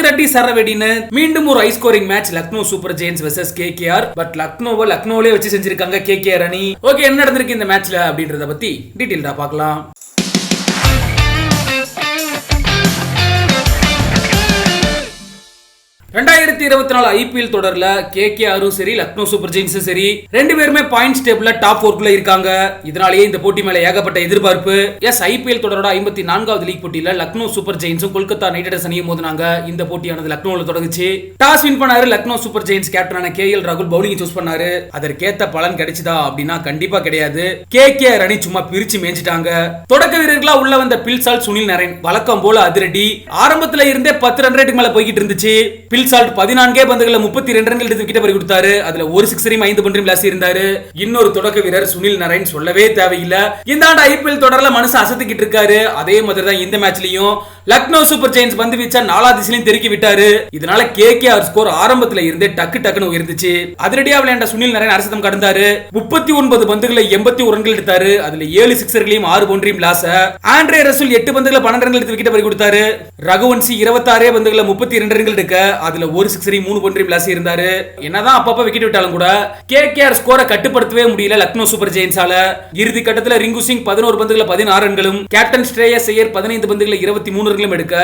ரெட்டி சரவெடின்னு மீண்டும் ஒரு high scoring match Lucknow super giants versus R but லக்னோவை லக்னோவிலே வச்சு செஞ்சிருக்காங்க கே கே அணி. ஓகே என்ன நடந்திருக்கு இந்த மேட்ச்ல அப்படின்றத பத்தி டீட்டெயில்டா பார்க்கலாம். ரெண்டாயிரத்தி இருபத்தி நாலு ஐபிஎல் தொடர்ல கே கே ஆரும் சரி லக்னோ சூப்பர் ஜெயின்ஸும் சரி ரெண்டு பேருமே பாயிண்ட்ஸ் டேபிள்ல டாப் போர்க்குள்ள இருக்காங்க. இதனாலேயே இந்த போட்டி மேல ஏகப்பட்ட எதிர்பார்ப்பு. எஸ் ஐபிஎல் தொடரோட ஐம்பத்தி நான்காவது லீக் போட்டியில லக்னோ சூப்பர் ஜெயின்ஸும் கொல்கத்தா நைட் ரைடர்ஸ் அணியும் போதுனாங்க இந்த போட்டியானது லக்னோவில் தொடங்குச்சு. டாஸ் வின் பண்ணாரு லக்னோ சூப்பர் ஜெயின்ஸ் கேப்டனான கே எல் ராகுல் பவுலிங் சூஸ் பண்ணாரு. அதற்கேத்த பலன் கிடைச்சதா அப்படின்னா கண்டிப்பா கிடையாது. கே கே அணி சும்மா பிரிச்சு மேய்ஞ்சிட்டாங்க. தொடக்க வீரர்களா உள்ள வந்த பில்சால் சுனில் நரேன் வழக்கம் போல அதிரடி. ஆரம்பத்துல இருந்தே பத்து ரன் ரேட்டுக்கு மேல போய்கிட்டு இருந்துச்சு. பில் சால்ட் பதினான்கே பந்துகளில் முப்பத்தி ரெண்டு ரன்கள் எடுத்து விக்கெட் பறி கொடுத்தாரு அதுல ஒரு சிக்ஸரையும் ஐந்து பன்றையும் விளாசி இருந்தாரு இன்னொரு தொடக்க வீரர் சுனில் நரேன் சொல்லவே தேவையில்லை. இந்த ஆண்டு ஐபிஎல் தொடர்ல மனசு அசத்திக்கிட்டு இருக்காரு. அதே மாதிரி தான் இந்த மேட்ச்லயும் லக்னோ சூப்பர் ஜெயின்ஸ் பந்து வீச்சா நாலா திசையிலும் தெருக்கி விட்டாரு. இதனால கே கே ஆர் ஸ்கோர் ஆரம்பத்துல இருந்தே டக்கு டக்குன்னு உயர்ந்துச்சு. அதிரடியா விளையாண்ட சுனில் நரேன் அரசதம் கடந்தாரு. முப்பத்தி ஒன்பது பந்துகளை எண்பத்தி ஒரு ரன்கள் எடுத்தாரு. அதுல ஏழு சிக்ஸர்களையும் ஆறு பவுண்டரியும் லாச ஆண்ட்ரே ரசூல் எட்டு பந்துகளை பன்னெண்டு ரன்கள் எடுத்து விக்கெட் பறி கொடுத்தாரு ரகுவன்சி இருபத்தாறே பந்துகளை முப்பத்தி ரெண்டு ரன்கள் எடுக்க. அதுல ஒரு சிக்ஸரி மூணு பவுண்டரியும் லாசி இருந்தாரு. என்னதான் அப்பப்போ விக்கெட் விட்டாலும் கூட கே கே ஆர் ஸ்கோரை கட்டுப்படுத்தவே முடியல லக்னோ சூப்பர் ஜெயின்ஸால இறுதி கட்டத்தில் ரிங்கு சிங் பதினோரு பந்துகளை பதினாறு ரன்களும் கேப்டன் ஸ்ரேயஸ் ஐயர் பதினைந்து பந்துகளை இருபத்தி மூணு ரன்களும் எடுக்க.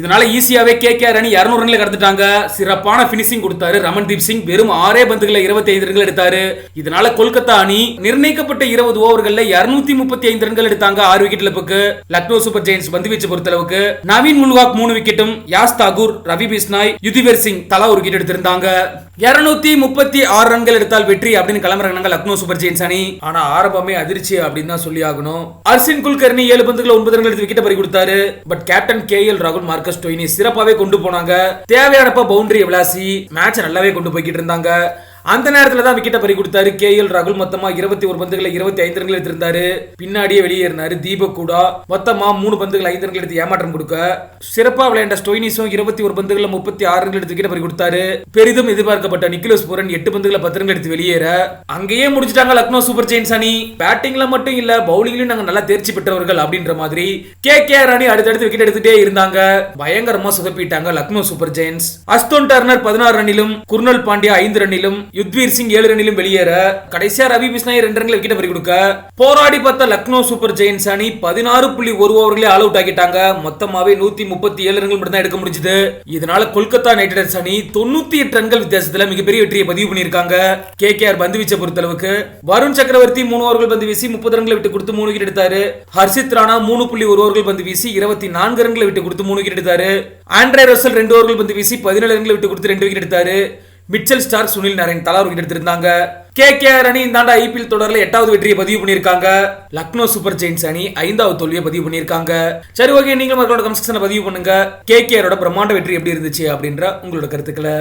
இதனால ஈஸியாவே கே கே அணி இரநூறு ரன்ல கடந்துட்டாங்க. சிறப்பான பினிஷிங் கொடுத்தாரு ரமன்தீப் சிங். வெறும் ஆறே பந்துகளை இருபத்தி ஐந்து ரன்கள் எடுத்தாரு. இதனால கொல்கத்தா அணி நிர்ணயிக்கப்பட்ட இருபது ஓவர்கள்ல இருநூத்தி முப்பத்தி ஐந்து ரன்கள் எடுத்தாங்க ஆறு விக்கெட் இழப்புக்கு. லக்னோ சூப்பர் ஜெயின்ஸ் பந்து வீச்சு பொறுத்தளவுக்கு. நவீன் முல்வாக் மூணு விக்கெட்டும் யாஸ் தாகூர் ரவி பிஸ்னாய் யுதிவர் சிங் தலா ஒரு விக்கெட் எடுத்திருந்தாங்க. இருநூத்தி முப்பத்தி ஆறு ரன்கள் எடுத்தால் வெற்றி அப்படின்னு கிளம்புறாங்க லக்னோ சூப்பர் ஜெயின்ஸ் அணி. ஆனா ஆரம்பமே அதிர்ச்சி அப்படின்னு தான் சொல்லி ஆகணும். அர்சின் குல்கர்னி ஏழு பந்துகளை ஒன்பது ரன்கள் எடுத்து விக்கெட் பறி கொடுத்தாரு பட் கேப்டன் கே எல் ராகுல் மார்க்கஸ் டொய்னி சிறப்பாவே கொண்டு போனாங்க. தேவையானப்ப பவுண்டரி விளாசி மேட்ச் நல்லாவே கொண்டு போய்கிட்டு இருந்தாங்க. அந்த நேரத்தில் தான் விக்கெட்டை பறி கொடுத்தாரு. கே எல் ராகுல் மொத்தமா இருபத்தி ஒரு பந்துகளை இருபத்தி ஐந்து ரன்கள் எடுத்திருந்தாரு. பின்னாடியே வெளியேறினாரு தீபக் கூடா. மொத்தமா மூணு பந்துகள் ஐந்து ரன்கள் எடுத்து ஏமாற்றம் கொடுக்க. சிறப்பாக விளையாண்ட ஸ்டோயினிஸும் இருபத்தி ஒரு பந்துகளில் முப்பத்தி ஆறு ரன்கள் எடுத்து விக்கெட் பறி கொடுத்தாரு. பெரிதும் எதிர்பார்க்கப்பட்ட நிக்கிலோஸ் பூரன் எட்டு பந்துகளை பத்து ரன்கள் எடுத்து வெளியேற. அங்கேயே முடிச்சிட்டாங்க லக்னோ சூப்பர் ஜெயின்ஸ் அணி. பேட்டிங்ல மட்டும் இல்ல பவுலிங்லயும் நாங்க நல்லா தேர்ச்சி பெற்றவர்கள் அப்படின்ற மாதிரி கே கே ஆர் அணி அடுத்தடுத்து விக்கெட் எடுத்துட்டே இருந்தாங்க. பயங்கரமா சுதப்பிட்டாங்க Lucknow super giants. Ashton Turner பதினாறு ரன்னிலும் குர்னல் பாண்டியா ஐந்து ரன்னிலும் யுத்வீர் சிங் ஏழு ரன்னிலும் வெளியேற கடைசியா ரவி பிஸ்னாய் ரெண்டு ரன்கள் விக்கெட் பறி கொடுக்க போராடி பார்த்த லக்னோ சூப்பர் ஜெயின்ஸ் அணி பதினாறு புள்ளி ஒரு ஓவர்களே ஆல் அவுட் ஆக்கிட்டாங்க மொத்தமாவே நூத்தி முப்பத்தி ஏழு ரன்கள் மட்டும் தான் எடுக்க முடிஞ்சது. இதனால கொல்கத்தா நைட் ரைடர்ஸ் அணி தொண்ணூத்தி எட்டு ரன்கள் வித்தியாசத்துல மிகப்பெரிய வெற்றியை பதிவு பண்ணியிருக்காங்க. கே கே ஆர் பந்து வீச்சை பொறுத்தளவுக்கு. வருண் சக்கரவர்த்தி மூணு ஓவர்கள் பந்து வீசி முப்பது ரன்களை விட்டு கொடுத்து மூணு விக்கெட் எடுத்தாரு. ஹர்ஷித் ராணா மூணு புள்ளி ஒரு ஓவர்கள் பந்து வீசி இருபத்தி நான்கு ரன்களை விட்டு கொடுத்து மூணு விக்கெட் எடுத்தாரு. ஆண்ட்ரே ரசல் ரெண்டு ஓவர்கள் பந்து வீசி பதினேழு ரன்களை விட்டு கொடுத்து ரெண்டு விக்கெட் எடுத்தாரு. மிச்சல் ஸ்டார் சுனில் நரேன் தலா விக்கெட் எடுத்திருந்தாங்க. கே கே ஆர் அணி இந்த ஐபிஎல் தொடரில் எட்டாவது வெற்றியை பதிவு பண்ணியிருக்காங்க. லக்னோ சூப்பர் ஜெயின்ஸ் அணி ஐந்தாவது தோல்வியை பதிவு பண்ணியிருக்காங்க. சரி ஓகே நீங்களும் மக்களோட கமெண்ட் பதிவு பண்ணுங்க. கே கே ஆரோட பிரம்மாண்ட வெற்றி எப்படி இருந்துச்சு அப்படின்ற உங்களோட கருத்துக்களை